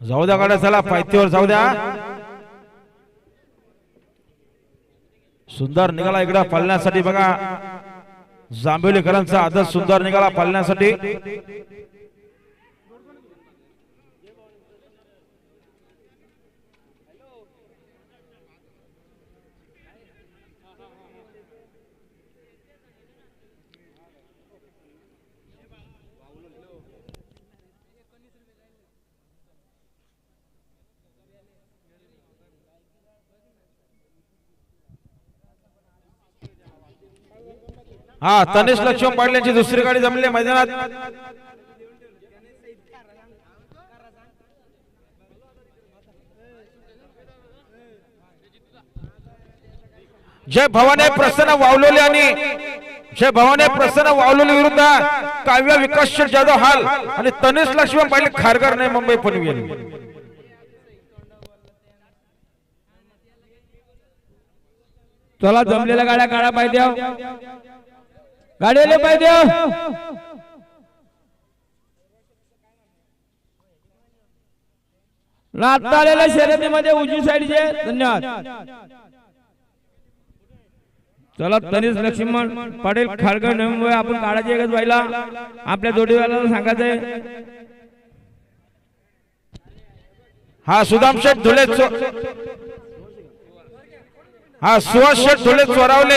जाऊ द्या गाड्या चला पायथीवर जाऊ द्या. सुंदर निघाला इकडं पालण्यासाठी बघा. जांभिवलीकरांचा आदर्श सुंदर निघाला पालण्यासाठी. हा तनिष लक्ष्मण पाटील दुसरी गाडी जमली मैदानात. जय भवाने प्रसन्न वावलोली आणि जय भवाने प्रसन्न वावलोली विरुद्ध काव्य विकास जाधव हाल आणि तनिष लक्ष्मण पाटील खारगर नाही मुंबई पनवेल चला जमलेल्या गाड्या काढा पाहिजे. गाडीवाले पाहिजे आता आलेल्या शर्यतीमध्ये उजवी साईडचे धन्यवाद. चला तनिष लक्ष्मण पाटील खारगर नवी आपण काळाची एकच व्हायला आपल्या जोडीवाल्याला सांगायचंय. हा सुदाम शेठ धुळे हा सुहास शेठ धुळे चोरावले.